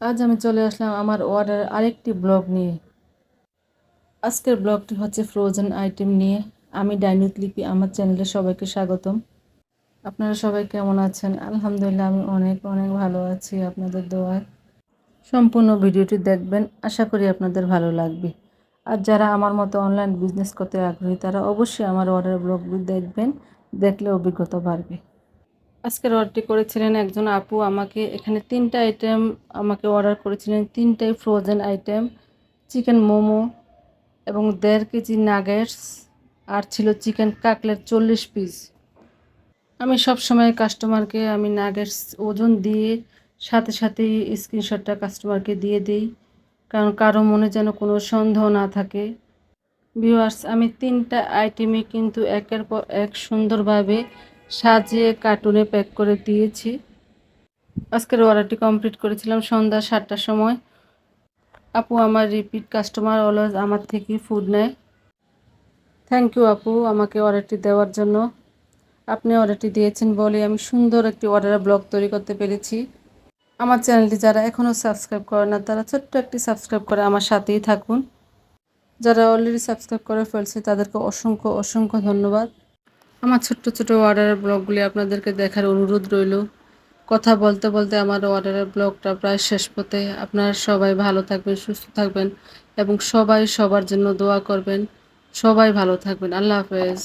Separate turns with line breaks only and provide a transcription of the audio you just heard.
আজ আমি চলে আসলাম আমার অর্ডার আরেকটি ব্লগ নিয়ে। আজকের ব্লগটি হচ্ছে ফ্রোজেন আইটেম নিয়ে। আমি ডাইনুত লিপি আমার চ্যানেলে সবাইকে স্বাগতম। আপনারা সবাই কেমন আছেন? আলহামদুলিল্লাহ, আমি অনেক অনেক ভালো আছি আপনাদের দোয়ায়। সম্পূর্ণ ভিডিওটি দেখবেন, আশা করি আপনাদের ভালো লাগবে। আর যারা আমার মতো অনলাইন বিজনেস করতে আগ্রহী, তারা অবশ্যই আমার অর্ডার ব্লগগুলি দেখবেন, দেখলে অভিজ্ঞতা বাড়বে। আজকের অর্ডারটি করেছিলেন একজন আপু, আমাকে এখানে তিনটা আইটেম আমাকে অর্ডার করেছিলেন, তিনটাই ফ্রোজেন আইটেম চিকেন মোমো এবং দেড় কেজি নাগেটস আর ছিল চিকেন কাকলেট চল্লিশ পিস আমি সব সময় কাস্টমারকে আমি নাগেটস ওজন দিয়ে, সাথে সাথেই স্ক্রিনশটটা কাস্টমারকে দিয়ে দিই, কারণ কারও মনে যেন কোনো সন্দেহ না থাকে। ভিউয়ার্স আমি তিনটা আইটেমই কিন্তু একের পর এক সুন্দরভাবে সাজিয়ে কার্টুনে প্যাক করে দিয়েছি। আজকের অর্ডারটি কমপ্লিট করেছিলাম সন্ধ্যা সাতটার সময়। আপু আমার রিপিট কাস্টমার অলওয়েজ আমার থেকে ফুড নেয়। থ্যাংক ইউ আপু আমাকে অর্ডারটি দেওয়ার জন্য। আপনি অর্ডারটি দিয়েছেন বলে আমি সুন্দর একটি অর্ডার ব্লগ তৈরি করতে পেরেছি। আমার চ্যানেলটি যারা এখনও সাবস্ক্রাইব করে না, তারা ছোট্ট একটি সাবস্ক্রাইব করে আমার সাথেই থাকুন। যারা অলরেডি সাবস্ক্রাইব করে ফেলছে, তাদেরকে অসংখ্য অসংখ্য ধন্যবাদ। আমার ছোট্ট ছোট অর্ডারের ব্লগগুলি আপনাদেরকে দেখার অনুরোধ রইল। কথা বলতে বলতে আমার অর্ডারের ব্লগটা প্রায় শেষ পথে। আপনারা সবাই ভালো থাকবেন, সুস্থ থাকবেন এবং সবাই সবার জন্য দোয়া করবেন। সবাই ভালো থাকবেন। আল্লাহ হাফেজ।